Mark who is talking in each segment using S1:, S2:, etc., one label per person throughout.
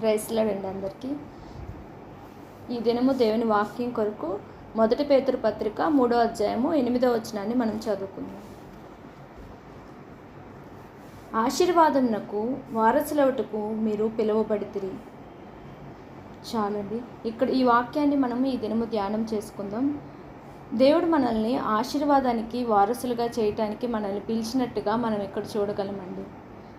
S1: క్రైస్తలండి అందరికీ. ఈ దినము దేవుని వాక్యం కొరకు మొదటి పేతురు పత్రిక మూడో అధ్యాయము ఎనిమిదో వచనాన్ని మనం చదువుకుందాం. ఆశీర్వాదమునకు వారసులవుటకు మీరు పిలువబడితిరి. చాలండి. ఇక్కడ ఈ వాక్యాన్ని మనం ఈ దినము ధ్యానం చేసుకుందాం. దేవుడు మనల్ని ఆశీర్వాదానికి వారసులుగా చేయటానికి మనల్ని పిలిచినట్టుగా మనం ఇక్కడ చూడగలమండి.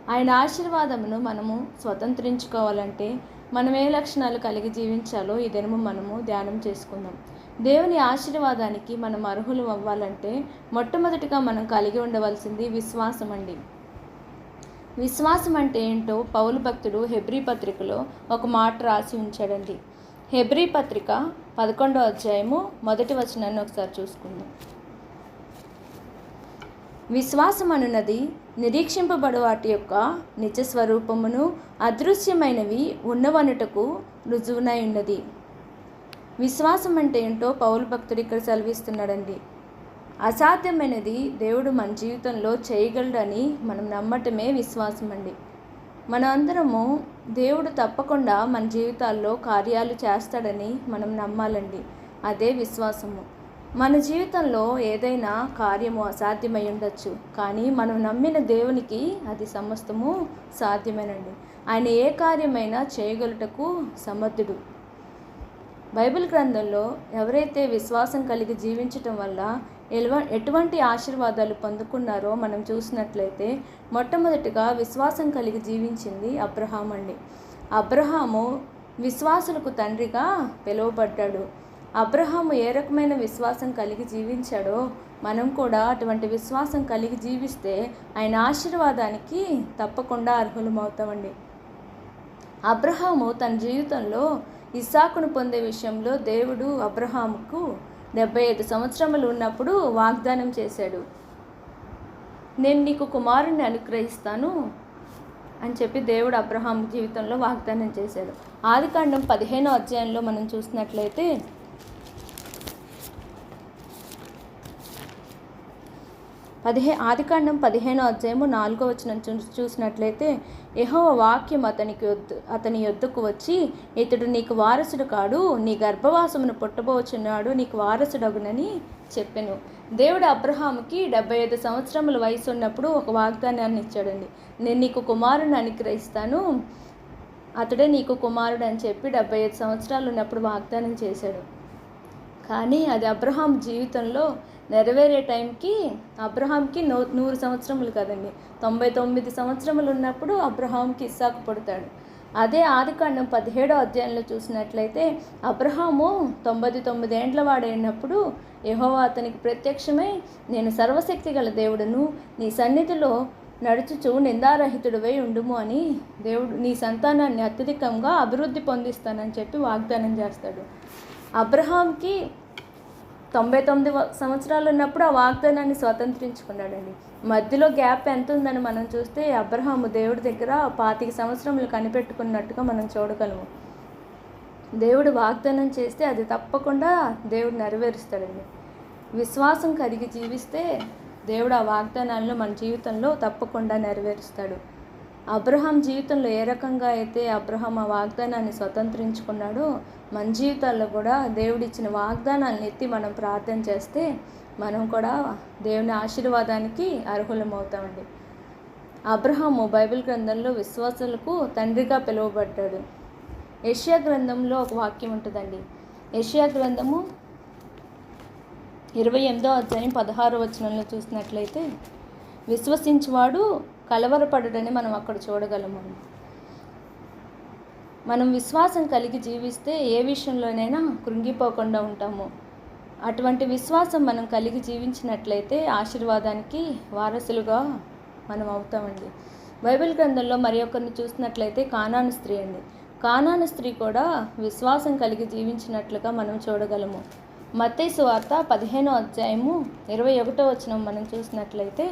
S1: ఆయన ఆశీర్వాదమును మనము స్వతంత్రించుకోవాలంటే మనం ఏ లక్షణాలు కలిగి జీవించాలో ఈ దినము మనము ధ్యానం చేసుకుందాం. దేవుని ఆశీర్వాదానికి మనం అర్హులు అవ్వాలంటే మొట్టమొదటిగా మనం కలిగి ఉండవలసింది విశ్వాసం అండి విశ్వాసం అంటే ఏంటో పౌలు భక్తుడు హెబ్రీ పత్రికలో ఒక మాట రాసి ఉంచాడండి. హెబ్రీ పత్రిక పదకొండో అధ్యాయము మొదటి వచనాన్ని ఒకసారి చూసుకుందాం. విశ్వాసం అనున్నది నిరీక్షింపబడు వాటి యొక్క నిజ స్వరూపమును అదృశ్యమైనవి ఉన్నవనుటకు రుజువునై ఉన్నది విశ్వాసం అంటే ఏంటో పౌరు భక్తుడు ఇక్కడ సెలవిస్తున్నాడండి. అసాధ్యమైనది దేవుడు మన జీవితంలో చేయగలడని మనం నమ్మటమే విశ్వాసం అండి మన అందరము దేవుడు తప్పకుండా మన జీవితాల్లో కార్యాలు చేస్తాడని మనం నమ్మాలండి. అదే విశ్వాసము. మన జీవితంలో ఏదైనా కార్యము అసాధ్యమై ఉండొచ్చు కానీ మనం నమ్మిన దేవునికి అది సమస్తము సాధ్యమేనండి. ఆయన ఏ కార్యమైనా చేయగలుటకు సమర్థుడు. బైబిల్ గ్రంథంలో ఎవరైతే విశ్వాసం కలిగి జీవించటం వల్ల ఎలవ ఎటువంటి ఆశీర్వాదాలు పొందుకున్నారో మనం చూసినట్లయితే మొట్టమొదటిగా విశ్వాసం కలిగి జీవించింది అబ్రహాం అండి అబ్రహాము విశ్వాసులకు తండ్రిగా పిలువబడ్డాడు. అబ్రహాము ఏ రకమైన విశ్వాసం కలిగి జీవించాడో మనం కూడా అటువంటి విశ్వాసం కలిగి జీవిస్తే ఆయన ఆశీర్వాదానికి తప్పకుండా అర్హులమవుతామండి. అబ్రహాము తన జీవితంలో ఇస్సాకును పొందే విషయంలో దేవుడు అబ్రహాముకు డెబ్బై ఐదు సంవత్సరములు ఉన్నప్పుడు వాగ్దానం చేశాడు. నేను నీకు కుమారుణ్ణి అనుగ్రహిస్తాను అని చెప్పి దేవుడు అబ్రహాం జీవితంలో వాగ్దానం చేశాడు. ఆదికాండం పదిహేనో అధ్యాయంలో మనం చూసినట్లయితే పదిహే ఆదికాండం పదిహేనో అధ్యాయము నాలుగో వచనం చూసినట్లయితే యహో వాక్యం అతనికి అతని యొద్దకు వచ్చి ఇతడు నీకు వారసుడు కాడు నీ గర్భవాసమును పుట్టబోచున్నాడు నీకు వారసుడగునని చెప్పాను. దేవుడు అబ్రహాముకి డెబ్బై ఐదు సంవత్సరముల వయసు ఉన్నప్పుడు ఒక వాగ్దానాన్ని ఇచ్చాడండి. నేను నీకు కుమారుని అనుగ్రహిస్తాను అతడే నీకు కుమారుడు అని చెప్పి డెబ్బై ఐదు సంవత్సరాలు ఉన్నప్పుడు వాగ్దానం చేశాడు. కానీ అది అబ్రహాం జీవితంలో నెరవేరే టైంకి అబ్రహాంకి నూ నూరు సంవత్సరములు కదండి. తొంభై తొమ్మిది సంవత్సరములు ఉన్నప్పుడు అబ్రహాంకి ఇస్సాకు పుడతాడు. అదే ఆదికాండం పదిహేడో అధ్యాయంలో చూసినట్లయితే అబ్రహాము తొంభై తొమ్మిది ఏండ్ల వాడైనప్పుడు యహోవా అతనికి ప్రత్యక్షమై నేను సర్వశక్తి గల దేవుడును నీ సన్నిధిలో నడుచుచు నిందారహితుడివై ఉండుము అని దేవుడు నీ సంతానాన్ని అత్యధికంగా అభివృద్ధి పొందిస్తానని చెప్పి వాగ్దానం చేస్తాడు. అబ్రహాంకి తొంభై తొమ్మిది సంవత్సరాలు ఉన్నప్పుడు ఆ వాగ్దానాన్ని స్వతంత్రించుకున్నాడండి. మధ్యలో గ్యాప్ ఎంత ఉందని మనం చూస్తే అబ్రహాము దేవుడి దగ్గర పాతిక సంవత్సరములు కనిపెట్టుకున్నట్టుగా మనం చూడగలము. దేవుడు వాగ్దానం చేస్తే అది తప్పకుండా దేవుడు నెరవేరుస్తాడండి. విశ్వాసం కలిగి జీవిస్తే దేవుడు ఆ వాగ్దానాలను మన జీవితంలో తప్పకుండా నెరవేరుస్తాడు. అబ్రహాం జీవితంలో ఏ రకంగా అయితే అబ్రహాం ఆ వాగ్దానాన్ని స్వతంత్రించుకున్నాడో మన జీవితాల్లో కూడా దేవుడిచ్చిన వాగ్దానాలను ఎత్తి మనం ప్రార్థన చేస్తే మనం కూడా దేవుని ఆశీర్వాదానికి అర్హులం అవుతామండి అబ్రహాము బైబిల్ గ్రంథంలో విశ్వాసులకు తండ్రిగా పిలువబడ్డాడు. యష్యా గ్రంథంలో ఒక వాక్యం ఉంటుందండి. యష్యా గ్రంథము ఇరవై ఎనిమిదో అధ్యాయం పదహారు వచనంలో చూసినట్లయితే విశ్వసించువాడు కలవరపడడని మనం అక్కడ చూడగలము. మనం విశ్వాసం కలిగి జీవిస్తే ఏ విషయంలోనైనా కృంగిపోకుండా ఉంటాము. అటువంటి విశ్వాసం మనం కలిగి జీవించినట్లయితే ఆశీర్వాదానికి వారసులుగా మనం అవుతామండి. బైబిల్ గ్రంథంలో మరి ఒకరిని చూసినట్లయితే కానాను స్త్రీ అండి. కానాను స్త్రీ కూడా విశ్వాసం కలిగి జీవించినట్లుగా మనం చూడగలము. మత్తైసు వార్త పదిహేనో అధ్యాయము ఇరవై ఒకటో వచ్చిన మనం చూసినట్లయితే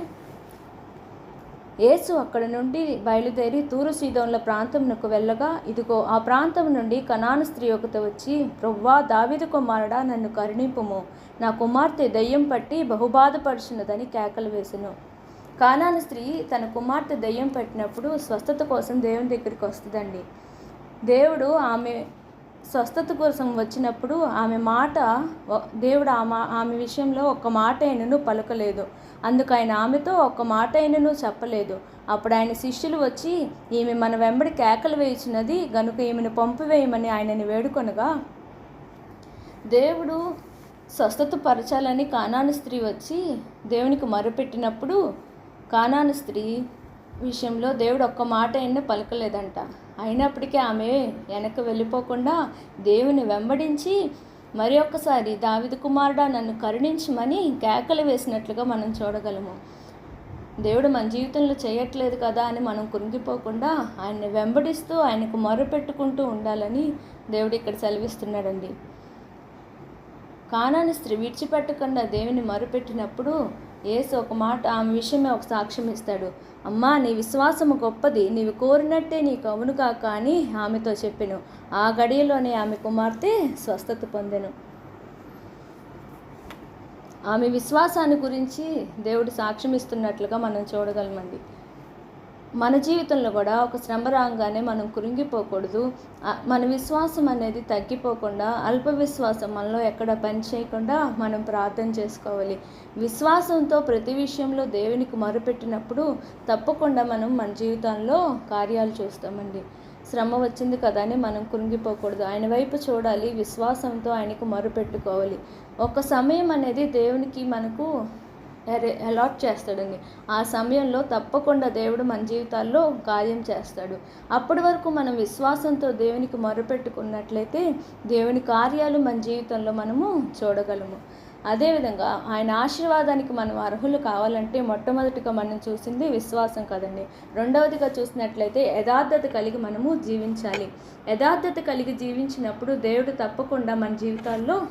S1: యేసు అక్కడ నుండి బయలుదేరి తూరు సీదోన్ల ప్రాంతంకు వెళ్ళగా ఇదిగో ఆ ప్రాంతం నుండి కనాను స్త్రీ ఒకటి వచ్చి ప్రవ్వా దావిదు కుమారుడా నన్ను కరుణింపుము. నా కుమార్తె దయ్యం పట్టి బహుబాధపరుచున్నదని కేకలు వేసెను. కానాను స్త్రీ తన కుమార్తె దయ్యం పట్టినప్పుడు స్వస్థత కోసం దేవుని దగ్గరికి వస్తుందండి. దేవుడు ఆమె స్వస్థత కోసం వచ్చినప్పుడు ఆమె మాట దేవుడు ఆమె ఆమె విషయంలో ఒక్క మాట అయినను పలకలేదు. అందుకు ఆయన ఆమెతో ఒక్క మాట అయినను చెప్పలేదు. అప్పుడు ఆయన శిష్యులు వచ్చి ఈమె మన వెంబడి కేకలు వేయించినది గనుక ఈమెను పంపివేయమని ఆయనని వేడుకొనగా దేవుడు స్వస్థత పరచాలని కానాను స్త్రీ వచ్చి దేవునికి మరుపెట్టినప్పుడు కానాను స్త్రీ విషయంలో దేవుడు ఒక్క మాట అయినా పలకలేదంట. అయినప్పటికీ ఆమె వెనక్కి వెళ్ళిపోకుండా దేవుని వెంబడించి మరి ఒక్కసారి దావిద కుమారుడా నన్ను కరుణించమని కేకలు వేసినట్లుగా మనం చూడగలము. దేవుడు మన జీవితంలో చేయట్లేదు కదా అని మనం కురిగిపోకుండా ఆయన్ని వెంబడిస్తూ ఆయనకు మొరపెట్టుకుంటూ ఉండాలని దేవుడు ఇక్కడ సెలవిస్తున్నాడండి. కానాని స్త్రీ విడిచిపెట్టకుండా దేవుని మొరపెట్టినప్పుడు ఏసు ఒక మాట ఆమె విషయమే ఒక సాక్ష్యం ఇస్తాడు. అమ్మా నీ విశ్వాసము గొప్పది నీవు కోరినట్టే నీకు అవును కాక అని ఆమెతో చెప్పెను. ఆ గడియలోనే ఆమె కుమార్తె స్వస్థత పొందెను. ఆమె విశ్వాసాన్ని గురించి దేవుడు సాక్ష్యం ఇస్తున్నట్లుగా మనం చూడగలమండి. మన జీవితంలో కూడా ఒక శ్రమ రాగానే మనం కురింగిపోకూడదు మన విశ్వాసం అనేది తగ్గిపోకుండా అల్ప విశ్వాసం మనలో ఎక్కడ పని చేయకుండా మనం ప్రార్థన చేసుకోవాలి. విశ్వాసంతో ప్రతి విషయంలో దేవునికి మొరుపెట్టినప్పుడు తప్పకుండా మనం మన జీవితంలో కార్యాలు చూస్తామండి. శ్రమ వచ్చింది కదా అని మనం కురింగిపోకూడదు ఆయన వైపు చూడాలి విశ్వాసంతో ఆయనకు మొరుపెట్టుకోవాలి. ఒక సమయం అనేది దేవునికి మనకు అలాట్ చేస్తాడండి. ఆ సమయంలో తప్పకుండా దేవుడు మన జీవితాల్లో కార్యం చేస్తాడు. అప్పటి వరకు మనం విశ్వాసంతో దేవునికి మొరపెట్టుకున్నట్లయితే దేవుని కార్యాలు మన జీవితంలో మనము చూడగలము. అదేవిధంగా ఆయన ఆశీర్వాదానికి మనం అర్హులు కావాలంటే మొట్టమొదటిగా మనం చూసింది విశ్వాసం కదండి. రెండవదిగా చూసినట్లయితే యథార్థత కలిగి మనము జీవించాలి. యథార్థత కలిగి జీవించినప్పుడు దేవుడు తప్పకుండా మన జీవితాల్లో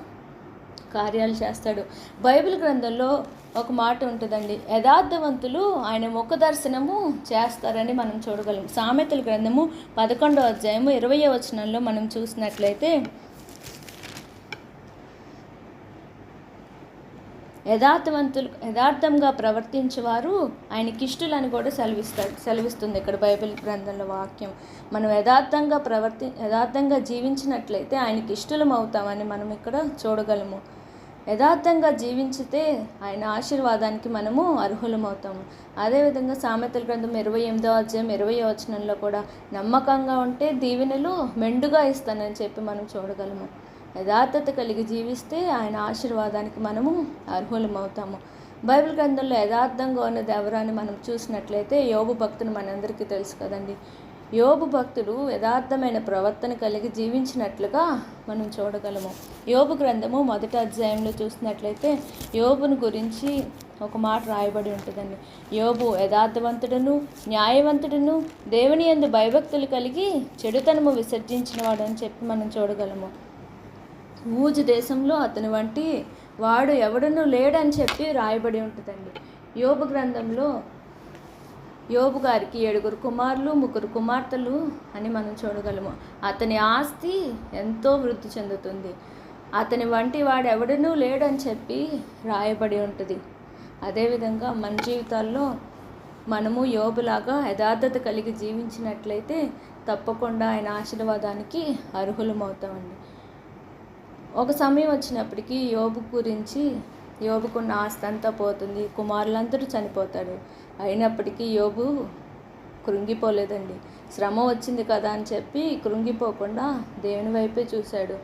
S1: కార్యాలు చేస్తాడు. బైబిల్ గ్రంథంలో ఒక మాట ఉంటుందండి. యథార్థవంతులు ఆయన ముఖ దర్శనము చేస్తారని మనం చూడగలం. సామెతల గ్రంథము పదకొండవ అధ్యాయము ఇరవై వచనంలో మనం చూసినట్లయితే యథార్థవంతులు యథార్థంగా ప్రవర్తించేవారు ఆయనకి ఇష్టలని కూడా సెలవిస్తాడు సెలవిస్తుంది ఇక్కడ బైబిల్ గ్రంథంలో వాక్యం. మనం యథార్థంగా ప్రవర్తి యథార్థంగా జీవించినట్లయితే ఆయనకి ఇష్టలం అవుతామని మనం ఇక్కడ చూడగలము. యథార్థంగా జీవించితే ఆయన ఆశీర్వాదానికి మనము అర్హులమవుతాము అదేవిధంగా సామెతల గ్రంథం ఇరవై ఎనిమిదో అధ్యాయం ఇరవై వచనంలో కూడా నమ్మకంగా ఉంటే దీవెనలు మెండుగా ఇస్తానని చెప్పి మనం చూడగలము. యథార్థత కలిగి జీవిస్తే ఆయన ఆశీర్వాదానికి మనము అర్హులమవుతాము. బైబిల్ గ్రంథంలో యథార్థంగా ఉన్నది ఎవరని మనం చూసినట్లయితే యోగు భక్తులు మనందరికీ తెలుసు కదండి. యోబు భక్తుడు యథార్థమైన ప్రవర్తన కలిగి జీవించినట్లుగా మనం చూడగలము. యోబు గ్రంథము మొదటి అధ్యాయంలో చూసినట్లయితే యోబుని గురించి ఒక మాట రాయబడి ఉంటుందండి. యోబు యథార్థవంతుడును న్యాయవంతుడును దేవుని ఎందు భయభక్తులు కలిగి చెడుతనము విసర్జించినవాడు అని చెప్పి మనం చూడగలము. ఊజ్ దేశంలో అతని వంటి వాడు ఎవడను లేడని చెప్పి రాయబడి ఉంటుందండి. యోబు గ్రంథంలో యోబు గారికి ఏడుగురు కుమారులు ముగ్గురు కుమార్తెలు అని మనం చూడగలము. అతని ఆస్తి ఎంతో వృద్ధి చెందుతుంది. అతని వంటి వాడు ఎవడనూ లేడని చెప్పి రాయబడి ఉంటుంది. అదేవిధంగా మన జీవితాల్లో మనము యోబులాగా యథార్థత కలిగి జీవించినట్లయితే తప్పకుండా ఆయన ఆశీర్వాదానికి అర్హులమవుతామండి. ఒక సమయం వచ్చినప్పటికీ యోబు గురించి యోబుకున్న ఆస్తి అంతా పోతుంది. కుమారులందరూ చనిపోతాడు అయినప్పటికీ యోబు కృంగిపోలేదండి. శ్రమ వచ్చింది కదా అని చెప్పి కృంగిపోకుండా దేవుని వైపే చూశాడు.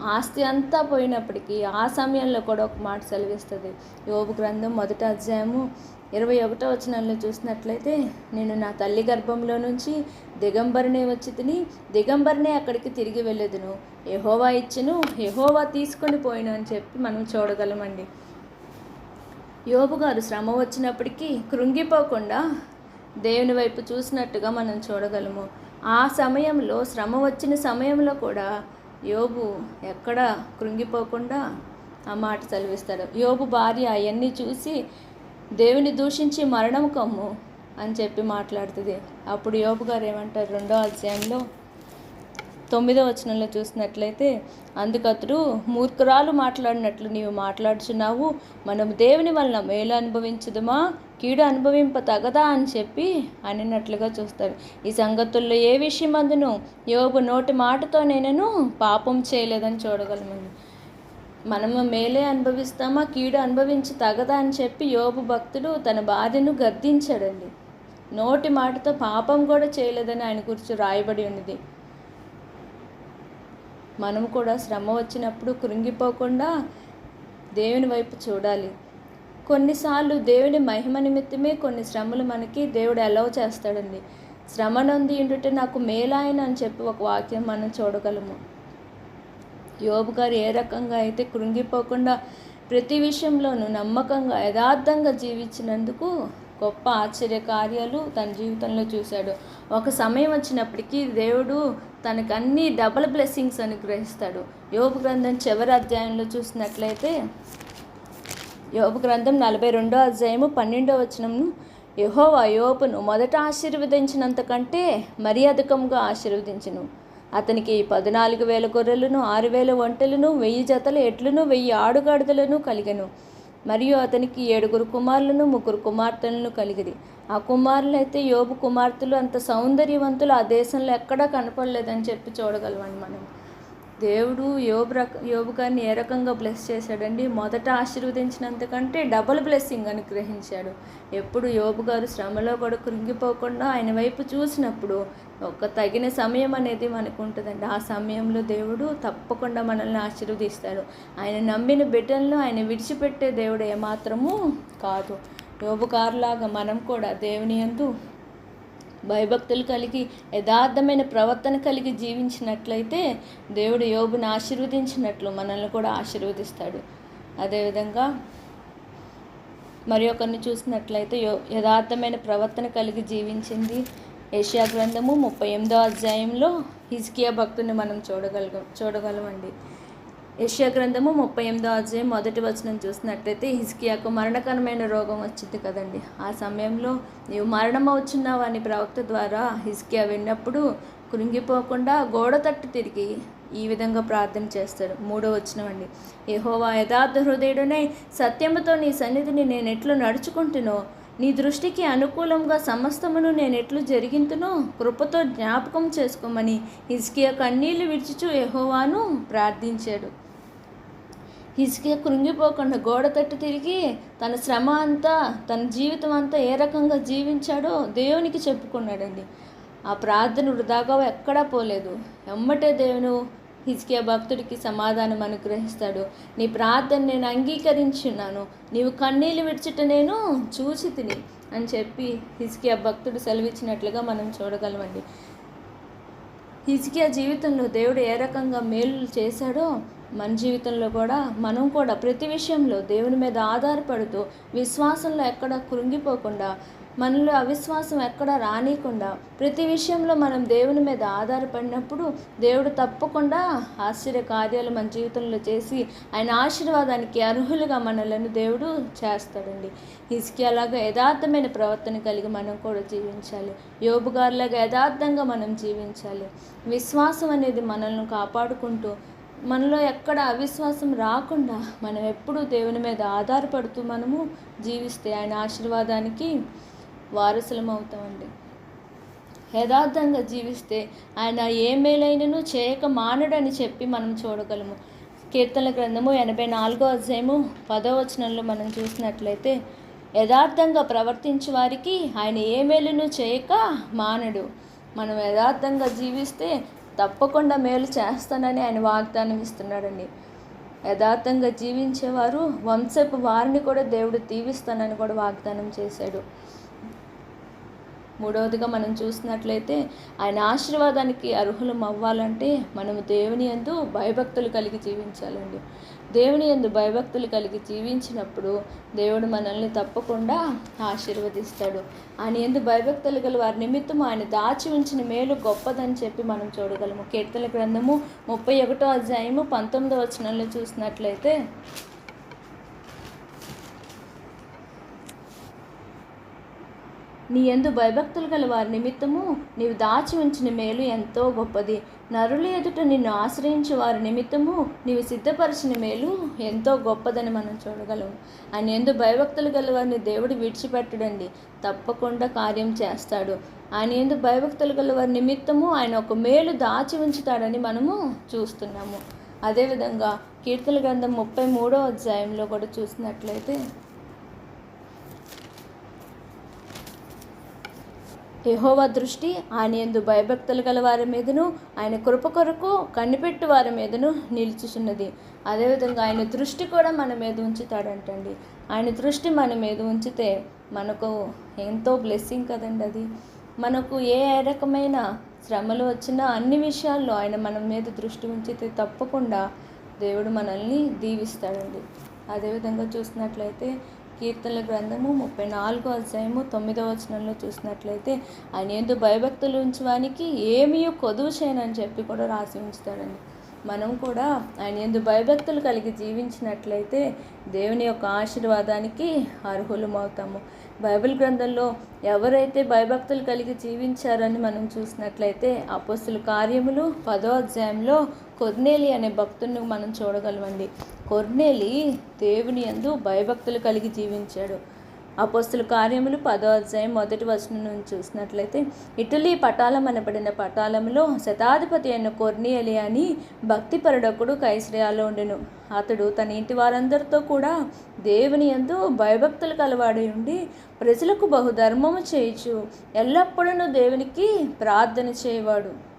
S1: ఆస్తి అంతా పోయినప్పటికీ ఆ సమయంలో కూడా ఒక మాట సెలవిస్తుంది. యోబు గ్రంథం మొదటి అధ్యాయము ఇరవై ఒకటో వచనంలో చూసినట్లయితే నేను నా తల్లి గర్భంలో నుంచి దిగంబరినే వచ్చి తిని దిగంబరినే అక్కడికి తిరిగి వెళ్ళదును. ఎహోవా ఇచ్చును యహోవా తీసుకొని పోయిను అని చెప్పి మనం చూడగలమండి. యోబు గారు శ్రమ వచ్చినప్పటికీ కృంగిపోకుండా దేవుని వైపు చూసినట్టుగా మనం చూడగలము. ఆ సమయంలో శ్రమ వచ్చిన సమయంలో కూడా యోబు ఎక్కడ కృంగిపోకుండా ఆ మాట చదివిస్తాడు యోబు భార్య అవన్నీ చూసి దేవుని దూషించి మరణం కమ్ము అని చెప్పి మాట్లాడుతుంది. అప్పుడు యోబు గారు ఏమంటారు? రెండో అధ్యాయంలో తొమ్మిదో వచనంలో చూసినట్లయితే అందుకతడు మూర్ఖురాలు మాట్లాడినట్లు నీవు మాట్లాడుచున్నావు మనం దేవుని వలన మేలు అనుభవించదుమా? కీడు అనుభవింప తగదా అని చెప్పి అనినట్లుగా చూస్తారు. ఈ సంగతుల్లో ఏ విషయం అందును యోగు నోటి మాటతో నేనను పాపం చేయలేదని చూడగలమండి మనము మేలే అనుభవిస్తామా కీడు అనుభవించి తగదా అని చెప్పి యోబు భక్తుడు తన బాధను గద్దించాడండి. నోటి మాటతో పాపం కూడా చేయలేదని ఆయన గురించి రాయబడి ఉన్నది. మనం కూడా శ్రమ వచ్చినప్పుడు కృంగిపోకుండా దేవుని వైపు చూడాలి. కొన్నిసార్లు దేవుని మహిమ నిమిత్తమే కొన్ని శ్రమలు మనకి దేవుడు అలౌ చేస్తాడండి. శ్రమ నొంది ఇంటుంటే నాకు మేలాయన అని చెప్పి ఒక వాక్యం మనం చూడగలము. యోబు గారు ఏ రకంగా అయితే కృంగిపోకుండా ప్రతి విషయంలోనూ నమ్మకంగా యథార్థంగా జీవించినందుకు గొప్ప ఆశ్చర్య కార్యాలు తన జీవితంలో చూశాడు. ఒక సమయం వచ్చినప్పటికీ దేవుడు తనకు అన్ని డబల్ బ్లెస్సింగ్స్ అనుగ్రహిస్తాడు. యోగ గ్రంథం చివరి అధ్యాయంలో చూసినట్లయితే యోగ గ్రంథం నలభై రెండో అధ్యాయము పన్నెండో వచనము యహోవా యోపును మొదట ఆశీర్వదించినంత కంటే మరీ అధికంగా ఆశీర్వదించను. అతనికి పద్నాలుగు వేల గొర్రెలను ఆరు వేల ఒంటెలను వెయ్యి జతల ఎట్లను వెయ్యి ఆడుగాడిదలను కలిగను. మరియు అతనికి ఏడుగురు కుమారులను ముగ్గురు కుమార్తెలను కలిగిరి. ఆ కుమారులు అయితే యోబు కుమార్తెలు. అంత సౌందర్యవంతులు ఆ దేశంలో ఎక్కడా కనపడలేదని చెప్పి చూడగలమండి మనం. దేవుడు యోబు రక యోబు గారిని ఏ రకంగా బ్లెస్ చేశాడండి? మొదట ఆశీర్వదించినంతకంటే డబుల్ బ్లెస్సింగ్ అనుగ్రహించాడు. ఎప్పుడు యోబు గారు శ్రమలో కూడా కృంగిపోకుండా ఆయన వైపు చూసినప్పుడు ఒక తగిన సమయం అనేది మనకు ఉంటుందండి. ఆ సమయంలో దేవుడు తప్పకుండా మనల్ని ఆశీర్వదిస్తాడు. ఆయన నమ్మిన బిడ్డలను ఆయన విడిచిపెట్టే దేవుడు ఏమాత్రము కాదు. యోబు గారులాగా మనం కూడా దేవుని యందు భయభక్తులు కలిగి యథార్థమైన ప్రవర్తన కలిగి జీవించినట్లయితే దేవుడు యోబుని ఆశీర్వదించినట్లు మనల్ని కూడా ఆశీర్వదిస్తాడు. అదేవిధంగా మరి ఒకరిని చూసినట్లయితే యో యథార్థమైన ప్రవర్తన కలిగి జీవించింది ఏషియా గ్రంథము ముప్పై ఎనిమిదో అధ్యాయంలో హిజ్కియా భక్తుని మనం చూడగలగం చూడగలమండి. యష్యా గ్రంథము ముప్పై ఎనిమిదో అధ్యాయం మొదటి వచనం చూసినట్లయితే హిజ్కియాకు మరణకరమైన రోగం వచ్చింది కదండి. ఆ సమయంలో నీవు మరణం అవుచున్నావు అని ప్రవక్త ద్వారా హిజ్కియా విన్నప్పుడు కృంగిపోకుండా గోడ తట్టు తిరిగి ఈ విధంగా ప్రార్థన చేస్తాడు మూడో వచనం అండి. ఏహోవా యథార్థ హృదయుడనే సత్యముతో నీ సన్నిధిని నేను ఎట్లు నడుచుకుంటునో నీ దృష్టికి అనుకూలంగా సమస్తమును నేను ఎట్లు జరిగింతునో కృపతో జ్ఞాపకం చేసుకోమని హిజ్కియా కన్నీళ్ళు విడిచిచు ఎహోవాను ప్రార్థించాడు. హిజ్కియా కృంగిపోకుండా గోడ తట్టు తిరిగి తన శ్రమ అంతా తన జీవితం అంతా ఏ రకంగా జీవించాడో దేవునికి చెప్పుకున్నాడండి. ఆ ప్రార్థన వృధాగా ఎక్కడా పోలేదు. ఎమ్మటే దేవును హిజ్కియా భక్తుడికి సమాధానం అనుగ్రహిస్తాడు. నీ ప్రార్థన నేను అంగీకరించున్నాను. నీవు కన్నీళ్ళు విడిచిట నేను చూసి తిని అని చెప్పి హిజ్కియా భక్తుడు సెలవిచ్చినట్లుగా మనం చూడగలమండి. హిజ్కియా జీవితంలో దేవుడు ఏ రకంగా మేలు చేశాడో మన జీవితంలో కూడా మనం కూడా ప్రతి విషయంలో దేవుని మీద ఆధారపడుతూ విశ్వాసంలో ఎక్కడ కృంగిపోకుండా మనలో అవిశ్వాసం ఎక్కడ రానియకుండా ప్రతి విషయంలో మనం దేవుని మీద ఆధారపడినప్పుడు దేవుడు తప్పకుండా ఆశ్చర్య కార్యాలు మన జీవితంలో చేసి ఆయన ఆశీర్వాదానికి అర్హులుగా మనలను దేవుడు చేస్తాడండి. హిస్కియాలాగా యథార్థమైన ప్రవర్తన కలిగి మనం కూడా జీవించాలి. యోబుగారులాగా యథార్థంగా మనం జీవించాలి. విశ్వాసం అనేది మనల్ని కాపాడుకుంటూ మనలో ఎక్కడ అవిశ్వాసం రాకుండా మనం ఎప్పుడూ దేవుని మీద ఆధారపడుతూ మనము జీవిస్తే ఆయన ఆశీర్వాదానికి వారసులం అవుతామండి యథార్థంగా జీవిస్తే ఆయన ఏ మేలైనను చేయక మానడని చెప్పి మనం చూడగలము. కీర్తన గ్రంథము ఎనభై నాలుగో అధ్యాయము పదో వచనంలో మనం చూసినట్లయితే యథార్థంగా ప్రవర్తించే వారికి ఆయన ఏ మేలును చేయక మానడు. మనం యథార్థంగా జీవిస్తే తప్పకుండా మేలు చేస్తానని ఆయన వాగ్దానం ఇస్తున్నాడండి. యథార్థంగా జీవించేవారు వంశపు వారిని కూడా దేవుడు దీవిస్తానని కూడా వాగ్దానం చేశాడు. మూడవదిగా మనం చూసినట్లయితే ఆయన ఆశీర్వాదానికి అర్హులం అవ్వాలంటే మనం దేవుని యందు భయభక్తులు కలిగి జీవించాలండి. దేవుని యందు భయభక్తులు కలిగి జీవించినప్పుడు దేవుడు మనల్ని తప్పకుండా ఆశీర్వదిస్తాడు. ఆయన ఎందు భయభక్తులు గల వారి నిమిత్తం ఆయన దాచి ఉంచిన మేలు గొప్పదని చెప్పి మనం చూడగలము. కీర్తన గ్రంథము ముప్పై ఒకటో అధ్యాయము పంతొమ్మిదో వచనంలో చూసినట్లయితే నీ ఎందు భయభక్తులు గల వారి నిమిత్తము నీవు దాచి ఉంచిన మేలు ఎంతో గొప్పది. నరుల ఎదుట నిన్ను ఆశ్రయించే వారి నిమిత్తము నీవు సిద్ధపరిచిన మేలు ఎంతో గొప్పదని మనం చూడగలము ఆయన ఎందు భయభక్తులు గల వారిని దేవుడు విడిచిపెట్టడండి. తప్పకుండా కార్యం చేస్తాడు. ఆయన ఎందు భయభక్తులు గల వారి నిమిత్తము ఆయన ఒక మేలు దాచి ఉంచుతాడని మనము చూస్తున్నాము. అదేవిధంగా కీర్తన గ్రంథం ముప్పై మూడో అధ్యాయంలో కూడా చూసినట్లయితే యహోవ దృష్టి ఆయన ఎందు భయభక్తులు గల వారి మీదను ఆయన కృప కొరకు కనిపెట్టు వారి మీదను నిలుచుచున్నది. అదేవిధంగా ఆయన దృష్టి కూడా మన మీద ఉంచుతాడంటండి. ఆయన దృష్టి మన మీద ఉంచితే మనకు ఎంతో బ్లెస్సింగ్ కదండి అది. మనకు ఏ రకమైన శ్రమలు వచ్చినా అన్ని విషయాల్లో ఆయన మన మీద దృష్టి ఉంచితే తప్పకుండా దేవుడు మనల్ని దీవిస్తాడండి. అదేవిధంగా చూసినట్లయితే కీర్తనల గ్రంథము ముప్పై నాలుగో అధ్యాయము తొమ్మిదో వచనంలో చూసినట్లయితే ఆయన భయభక్తులు ఉంచడానికి ఏమీ కొదువు చేయనని చెప్పి కూడా రాసి ఉంచుతాడండి. మనం కూడా ఆయన ఎందు భయభక్తులు కలిగి జీవించినట్లయితే దేవుని యొక్క ఆశీర్వాదానికి అర్హులమవుతాము. బైబిల్ గ్రంథంలో ఎవరైతే భయభక్తులు కలిగి జీవించారని మనం చూసినట్లయితే అపోస్తుల కార్యములు పదో అధ్యాయంలో కొర్నేలి అనే భక్తుని మనం చూడగలమండి. కొర్నేలి దేవుని యందు భయభక్తులు కలిగి జీవించాడు. అపోస్తుల కార్యములు పదో అధ్యాయం మొదటి వచనం నుంచి చూసినట్లయితే ఇటలీ పటాలం అనబడిన పటాలంలో శతాధిపతి అయిన కొర్నియలి అని భక్తిపరుడొకడు కైశ్రయాలో ఉండెను. అతడు తన ఇంటి వారందరితో కూడా దేవుని ఎందు భయభక్తులు కలవాడి ఉండి ప్రజలకు బహుధర్మము చేయుచు ఎల్లప్పుడూ దేవునికి ప్రార్థన చేయవాడు.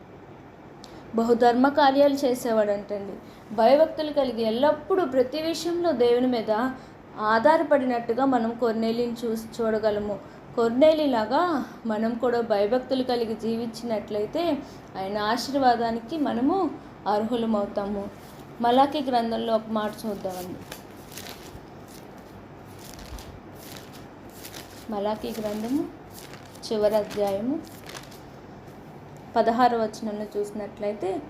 S1: బహుధర్మ కార్యాలు చేసేవాడంటండి. భయభక్తులు కలిగి ఎల్లప్పుడూ ప్రతి విషయంలో దేవుని మీద ఆధారపడినట్టుగా మనం కొర్నేలిని చూసి చూడగలము. కొర్నేలిలాగా మనం కూడా భయభక్తులు కలిగి జీవించినట్లయితే ఆయన ఆశీర్వాదానికి మనము అర్హులమవుతాము. మలాకి గ్రంథంలో ఒక మాట చూద్దామండి. మలాకి గ్రంథము చివరి అధ్యాయము పదహారు వచనంలో చూసినట్లయితే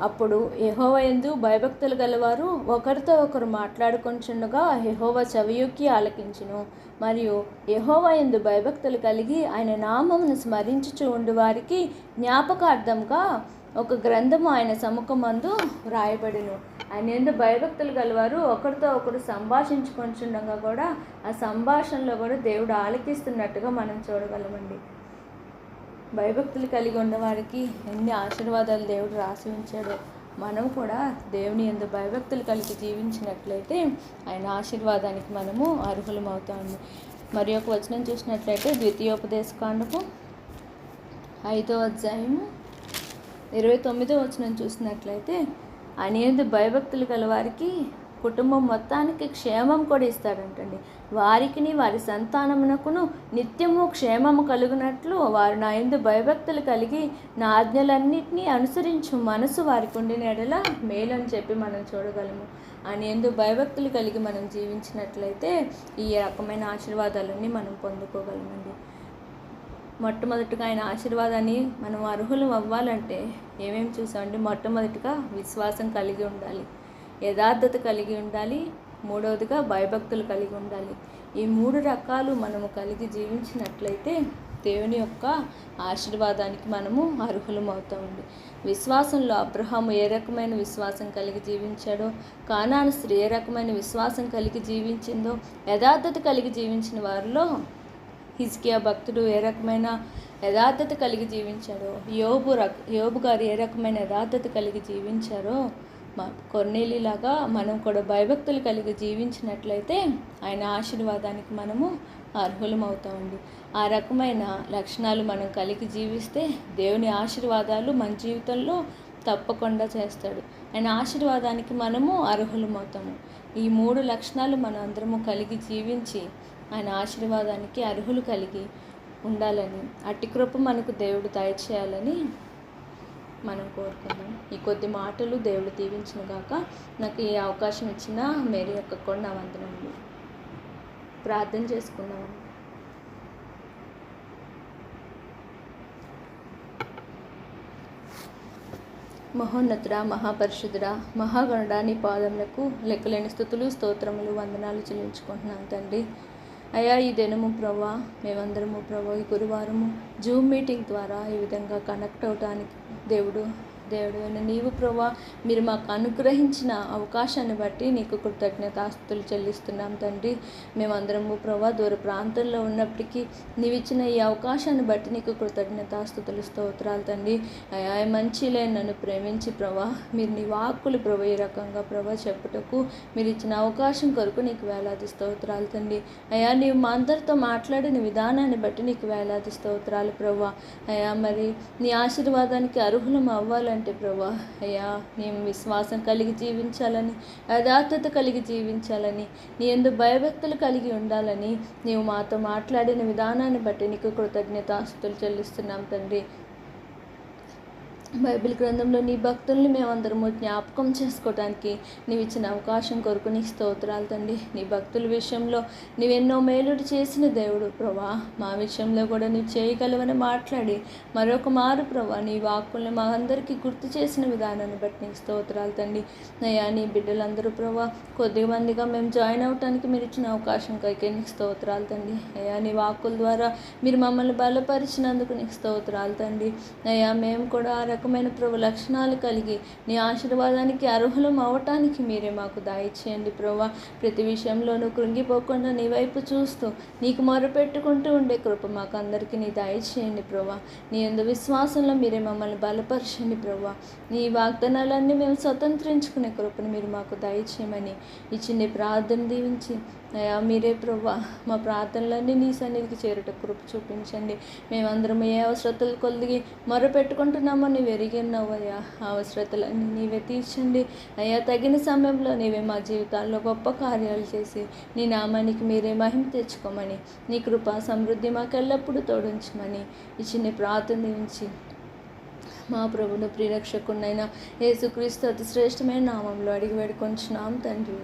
S1: అప్పుడు యహోవ ఎందు భయభక్తులు గలవారు ఒకరితో ఒకరు మాట్లాడుకొంచుండగా యహోవ చెవియుక్కి ఆలకించును. మరియు యహోవ ఎందు భయభక్తులు కలిగి ఆయన నామమును స్మరించుచు ఉండు వారికి జ్ఞాపకార్థంగా ఒక గ్రంథము ఆయన సముఖమందు వ్రాయబడిను ఆయన ఎందు భయభక్తులు గలవారు ఒకరితో ఒకరు సంభాషించుకొంచుండగా కూడా ఆ సంభాషణలో కూడా దేవుడు ఆలకిస్తున్నట్టుగా మనం చూడగలమండి. భయభక్తులు కలిగి ఉన్నవారికి ఎన్ని ఆశీర్వాదాలు దేవుడు రాసి ఉంచాడో. మనం కూడా దేవుని ఎందు భయభక్తులు కలిగి జీవించినట్లయితే ఆయన ఆశీర్వాదానికి మనము అర్హులమవుతాము మరి ఒక వచనం చూసినట్లయితే ద్వితీయోపదేశకాండకు ఐదో అధ్యాయము ఇరవై తొమ్మిదో వచనం చూసినట్లయితే అనేది భయభక్తులు గలవారికి కుటుంబం మొత్తానికి క్షేమం కూడా ఇస్తాడంటండి. వారికిని వారి సంతానమునకును నిత్యము క్షేమము కలుగునట్లు వారు నా ఎందు భయభక్తులు కలిగి నా ఆజ్ఞలన్నింటినీ అనుసరించు మనసు వారికి ఉండిన ఎడల మేలని చెప్పి మనం చూడగలము. అని ఎందు భయభక్తులు కలిగి మనం జీవించినట్లయితే ఈ రకమైన ఆశీర్వాదాలన్నీ మనం పొందుకోగలమండి. మొట్టమొదటిగా ఆయన ఆశీర్వాదాన్ని మనం అర్హులం అవ్వాలంటే ఏమేమి చూసామండి? మొట్టమొదటిగా విశ్వాసం కలిగి ఉండాలి. యథార్థత కలిగి ఉండాలి మూడవదిగా భయభక్తులు కలిగి ఉండాలి. ఈ మూడు రకాలు మనము కలిగి జీవించినట్లయితే దేవుని యొక్క ఆశీర్వాదానికి మనము అర్హులం అవుతామండి విశ్వాసంలో అబ్రహాము ఏ రకమైన విశ్వాసం కలిగి జీవించాడో కానాను స్త్రీ ఏ రకమైన విశ్వాసం కలిగి జీవించిందో యథార్థత కలిగి జీవించిన వారిలో హిజ్కియా భక్తుడు ఏ రకమైన యథార్థత కలిగి జీవించాడో యోబు రక్ యోబు గారు ఏ రకమైన యథార్థత కలిగి జీవించారో కొన్నేలిలాగా మనం కూడా భయభక్తులు కలిగి జీవించినట్లయితే ఆయన ఆశీర్వాదానికి మనము అర్హులమవుతామండి. ఆ రకమైన లక్షణాలు మనం కలిగి జీవిస్తే దేవుని ఆశీర్వాదాలు మన జీవితంలో తప్పకుండా చేస్తాడు. ఆయన ఆశీర్వాదానికి మనము అర్హులమవుతాము. ఈ మూడు లక్షణాలు మనం అందరము కలిగి జీవించి ఆయన ఆశీర్వాదానికి అర్హులు కలిగి ఉండాలని అట్టి కృప మనకు దేవుడు దయచేయాలని మనం కోరుకుందాం. ఈ కొద్ది మాటలు దేవుడు దీవించిన గాక. నాకు ఈ అవకాశం ఇచ్చిన మేరీ యొక్క కూడా నా వందనములు. ప్రార్థన చేసుకున్నాము మహోన్నతుడ మహాపరిశుద్ధుడా మహాగణుడా నీ పాదములకు లెక్కలేని స్థుతులు స్తోత్రములు వందనాలు చెల్లించుకుంటున్నాను తండ్రి. అయ్యా ఈ దినము ప్రభా మేమందరము ప్రభా ఈ గురువారము జూమ్ మీటింగ్ ద్వారా ఈ విధంగా కనెక్ట్ అవడానికి దేవుడు దేవుడు. అయిన నీవు ప్రభా మీరు మాకు అనుగ్రహించిన అవకాశాన్ని బట్టి నీకు కృతజ్ఞతాస్తులు చెల్లిస్తున్నాం తండ్రి. మేమందరము ప్రభా దూర ప్రాంతంలో ఉన్నప్పటికీ నీవు ఇచ్చిన ఈ అవకాశాన్ని బట్టి నీకు కృతజ్ఞతాస్తుతులు స్తోత్రాలు తండ్రి. అయా మంచిలే నన్ను ప్రేమించి ప్రభా మీరు నీ వాక్కులు ప్రభా ఈ రకంగా ప్రభా చెప్పుటకు మీరు ఇచ్చిన అవకాశం కొరకు నీకు వేలాది స్తోత్రాలు తండ్రి. అయా నీవు మా అందరితో మాట్లాడిన విధానాన్ని బట్టి నీకు వేలాది స్తోత్రాలు ప్రభా అయా మరి నీ ఆశీర్వాదానికి అర్హులం అవ్వాలంటే ప్రభా అయ్యా మేము విశ్వాసం కలిగి జీవించాలని యథార్థత కలిగి జీవించాలని నీ ఎందు భయభక్తులు కలిగి ఉండాలని నీవు మాతో మాట్లాడిన విధానాన్ని బట్టి నీకు కృతజ్ఞతాస్తులు చెల్లిస్తున్నాం తండ్రి. బైబిల్ గ్రంథంలో నీ భక్తుల్ని మేమందరము జ్ఞాపకం చేసుకోవటానికి నీవు ఇచ్చిన అవకాశం కొరకు నీకు స్తోత్రాలు తండ్రి. నీ భక్తుల విషయంలో నీవెన్నో మేలుడు చేసిన దేవుడు ప్రభా. మా విషయంలో కూడా నీవు చేయగలవని మాట్లాడి మరొక మారు ప్రభా. నీ వాక్కుల్ని మా అందరికీ గుర్తు చేసిన విధానాన్ని బట్టి నీకు స్తోత్రాలు తండ్రి. అయ్యా నీ బిడ్డలందరూ ప్రభా కొద్ది మందిగా మేము జాయిన్ అవటానికి మీరు ఇచ్చిన అవకాశం కైకే నీకు స్తోత్రాలు తండ్రి. అయ్యా నీ వాక్కుల ద్వారా మీరు మమ్మల్ని బలపరిచినందుకు నీకు స్తోత్రాలు తండ్రి. అయ్యా మేము కూడా ఆ రకమైన ప్రభు లక్షణాలు కలిగి నీ ఆశీర్వాదానికి అర్హులం అవటానికి మీరే మాకు దయచేయండి ప్రభా. ప్రతి విషయంలోనూ కృంగిపోకుండా నీ వైపు చూస్తూ నీకు మొరపెట్టుకుంటూ ఉండే కృప మాకు అందరికీ నీ దయచేయండి ప్రభా. నీ ఎందు విశ్వాసంలో మీరే మమ్మల్ని బలపరచండి ప్రభా. నీ వాగ్దానాలన్నీ మేము స్వతంత్రించుకునే కృపను మీరు మాకు దయచేయమని ఇచ్చింది ప్రార్థన దీవించి అయ్యా మీరే ప్రభా మా ప్రార్థనలన్నీ నీ సన్నిధికి చేరుట కృప చూపించండి. మేమందరం ఏ అవసరతలు కొలిగి మొరపెట్టుకుంటున్నామని ఎరిగినావయ్యా అవసరతలన్నీ నీవే తీర్చండి. అయ్యా తగిన సమయంలో నీవే మా జీవితాల్లో గొప్ప కార్యాలు చేసి నీ నామానికి మీరే మహిమ తెచ్చుకోమని నీ కృప సమృద్ధి మాకెల్లప్పుడూ తోడించమని ఇచ్చిన ప్రార్థన దీవించి మా ప్రభును ప్రియరక్షకున్నైన యేసుక్రీస్తు అతి శ్రేష్టమైన నామంలో అడిగి వేడుకొంచున్నాం తండ్రి.